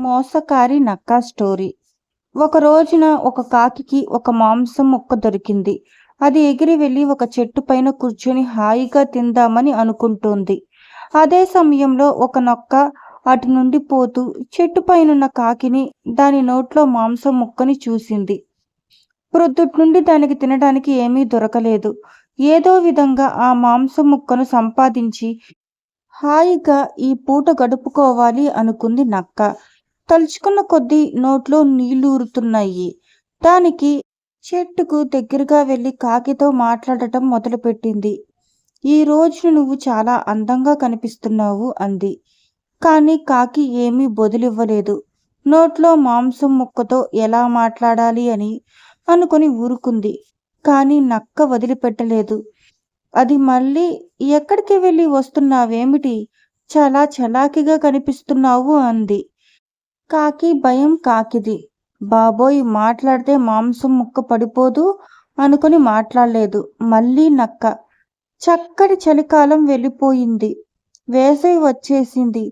మోసకారి నక్క స్టోరీ. ఒక రోజున ఒక కాకికి ఒక మాంసం ముక్క దొరికింది. అది ఎగిరి వెళ్ళి ఒక చెట్టు పైన కూర్చొని హాయిగా తిందామని అనుకుంటోంది. అదే సమయంలో ఒక నక్క అటు నుండి పోతూ చెట్టు పైనున్న కాకిని దాని నోట్లో మాంసం ముక్కని చూసింది. ప్రొద్దుటి నుండి దానికి తినడానికి ఏమీ దొరకలేదు. ఏదో విధంగా ఆ మాంసం ముక్కను సంపాదించి హాయిగా ఈ పూట గడుపుకోవాలి అనుకుంది నక్క. తలుచుకున్న కొద్దీ నోట్లో నీళ్ళూరుతున్నాయి దానికి చెట్టుకు దగ్గరగా వెళ్ళి కాకితో మాట్లాడటం మొదలుపెట్టింది. ఈ రోజు నువ్వు చాలా అందంగా కనిపిస్తున్నావు అంది. కానీ కాకి ఏమీ బొదిలివ్వలేదు. నోట్లో మాంసం ముక్కతో ఎలా మాట్లాడాలి అని అనుకొని ఊరుకుంది. కానీ నక్క వదిలిపెట్టలేదు. అది మళ్ళీ ఎక్కడికి వెళ్ళి వస్తున్నావేమిటి? చాలా చలాకిగా కనిపిస్తున్నావు అంది. కాకి భయం కాకిది. బాబోయ్ మాట్లాడితే మాంసం ముక్క పడిపోదు అనుకుని మాట్లాడలేదు. మళ్ళీ నక్క. చక్కటి చలికాలం వెళ్ళిపోయింది. వేసవి వచ్చేసింది.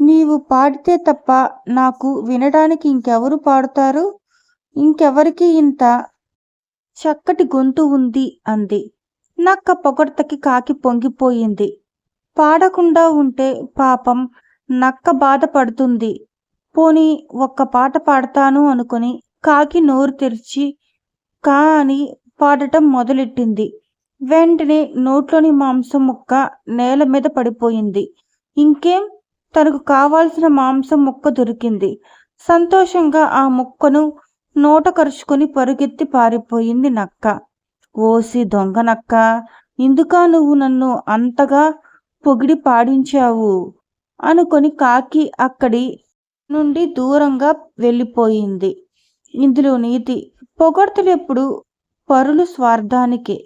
నీవు పాడితే తప్ప నాకు వినడానికి ఇంకెవరు పాడుతారు? ఇంకెవరికి ఇంత చక్కటి గొంతు ఉంది? అంది. నక్క పొగడ్తకి కాకి పొంగిపోయింది. పాడకుండా ఉంటే పాపం నక్క బాధపడుతుంది. పోనీ ఒక్క పాట పాడతాను అనుకుని కాకి నోరు తెరిచి కా అని పాడటం మొదలెట్టింది. వెంటనే నోట్లోని మాంసం ముక్క నేల మీద పడిపోయింది. ఇంకేం? తనకు కావాల్సిన మాంసం ముక్క దొరికింది. సంతోషంగా ఆ ముక్కను నోట కరుచుకొని పరుగెత్తి పారిపోయింది నక్క. ఓసి దొంగ నక్క! ఇందుకా నువ్వు నన్ను అంతగా పొగిడి పాడించావు? అనుకొని కాకి అక్కడి నుండి దూరంగా వెళ్ళిపోయింది. ఇందులో నీతి పొగడ్తలు ఎప్పుడు పరులు స్వార్థానికే.